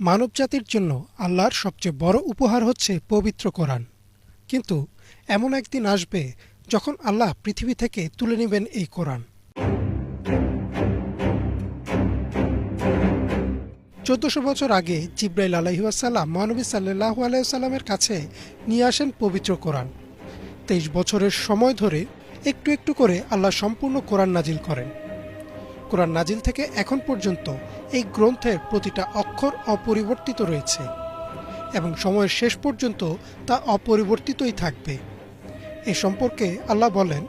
মানবজাতির জন্য আল্লাহর সবচেয়ে বড় উপহার হচ্ছে পবিত্র কোরআন। কিন্তু এমন একদিন আসবে যখন আল্লাহ পৃথিবী থেকে তুলে নেবেন এই কোরআন। চোদ্দশো বছর আগে জিব্রাইল আলহিউসাল্লাম মহানবী সাল্লাহ আলাইসাল্লামের কাছে নিয়ে আসেন পবিত্র কোরআন। তেইশ বছরের সময় ধরে একটু একটু করে আল্লাহ সম্পূর্ণ কোরআন নাজিল করেন। কোরআন নাজিল থেকে এখন পর্যন্ত এই গ্রন্থের প্রতিটা অক্ষর অপরিবর্তিত রয়েছে এবং সময়ের শেষ পর্যন্ত তা অপরিবর্তিতই থাকবে। এ সম্পর্কে আল্লাহ বলেন,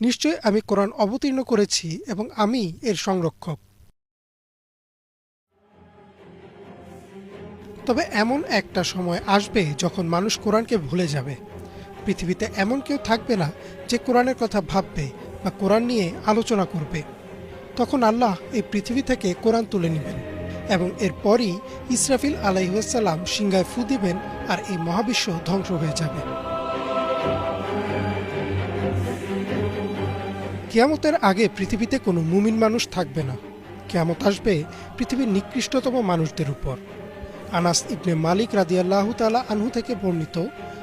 নিশ্চয় আমি কোরআন অবতীর্ণ করেছি এবং আমি এর সংরক্ষক। তবে এমন একটা সময় আসবে যখন মানুষ কোরআনকে ভুলে যাবে। পৃথিবীতে এমন কেউ থাকবে না যে কোরআনের কথা ভাববে বা কোরআন নিয়ে আলোচনা করবে। তখন আল্লাহ এই পৃথিবী থেকে কোরআন তুলে নেবেন এবং এরপরই ইসরাফিল আলাইসাল্লাম সিংহায় ফু দিবেন আর এই মহাবিশ্ব ধ্বংস হয়ে যাবে। কেয়ামতের আগে পৃথিবীতে কোনো মুমিন মানুষ থাকবে না। কেয়ামত আসবে পৃথিবীর নিকৃষ্টতম মানুষদের উপর। আনাস ইবনে মালিক রাদিয়াল্লাহ তালা আনহু থেকে বর্ণিত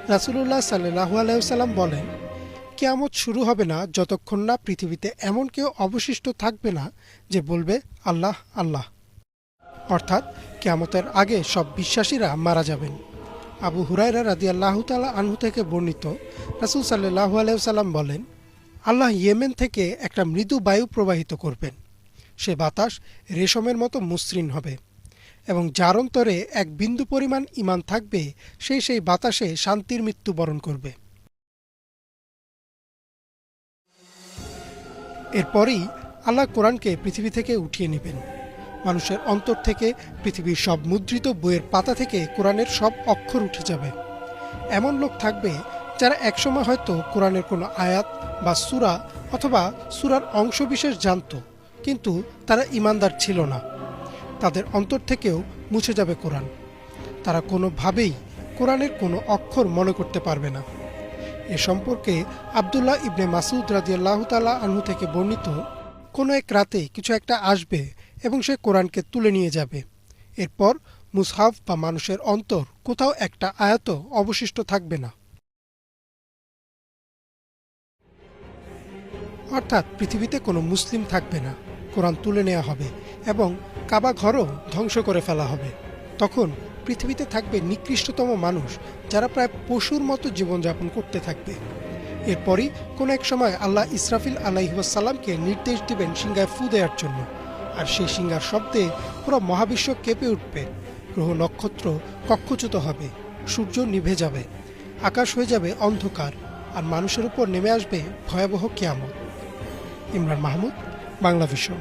রাসুলুল্লাহ সাল্লাহু আলাইসাল্লাম বলেন কেয়ামত শুরু হবে না যতক্ষণ না পৃথিবীতে এমন কেউ অবশিষ্ট থাকবে না যে বলবে, আল্লাহ আল্লাহ। অর্থাৎ কেয়ামতের আগে সব বিশ্বাসীরা মারা যাবেন। আবু হুরাইরা রাদি আল্লাহ তালা আনহু থেকে বর্ণিত রাসুল সাল্লাহু আলাইসাল্লাম বলেন, আল্লাহ ইয়েমেন থেকে একটা মৃদু বায়ু প্রবাহিত করবেন। সে বাতাস রেশমের মতো মসৃণ হবে এবং যার অন্তরে এক বিন্দু পরিমাণ ইমান থাকবে সেই সেই বাতাসে শান্তির মৃত্যু বরণ করবে। এরপরেই আল্লাহ কোরআনকে পৃথিবী থেকে উঠিয়ে নেবেন। মানুষের অন্তর থেকে পৃথিবীর সব মুদ্রিত বইয়ের পাতা থেকে কোরআনের সব অক্ষর উঠে যাবে। এমন লোক থাকবে যারা একসময় হয়তো কোরআনের কোনো আয়াত বা সুরা অথবা সুরার অংশবিশেষ জানত, কিন্তু তারা ইমানদার ছিল না। তাদের অন্তর থেকেও মুছে যাবে কোরআন। তারা কোনোভাবেই কোরআনের কোনো অক্ষর মনে করতে পারবে না। এ সম্পর্কে আবদুল্লাহ ইবনে মাসুদ রাজিয়াল্লাহ তালা আনহু থেকে বর্ণিত, কোনো এক রাতে কিছু একটা আসবে এবং সে কোরআনকে তুলে নিয়ে যাবে। এরপর মুসহাফ বা মানুষের অন্তর কোথাও একটা আয়াত অবশিষ্ট থাকবে না। অর্থাৎ পৃথিবীতে কোনো মুসলিম থাকবে না, কোরআন তুলে নেওয়া হবে এবং কাবা ঘরও ধ্বংস করে ফেলা হবে। তখন পৃথিবীতে থাকবে নিকৃষ্টতম মানুষ যারা প্রায় পশুর মতো জীবনযাপন করতে থাকবে। এরপরই কোনো এক সময় আল্লাহ ইসরাফিল আলাইসাল্লামকে নির্দেশ দিবেন সিংহায় ফু দেওয়ার জন্য। আর সেই সিংহার শব্দে পুরো মহাবিশ্ব কেঁপে উঠবে। গ্রহ নক্ষত্র কক্ষচ্যুত হবে, সূর্য নিভে যাবে, আকাশ হয়ে যাবে অন্ধকার, আর মানুষের উপর নেমে আসবে ভয়াবহ কেয়ামত। ইমরান মাহমুদ বাংলা ভিশন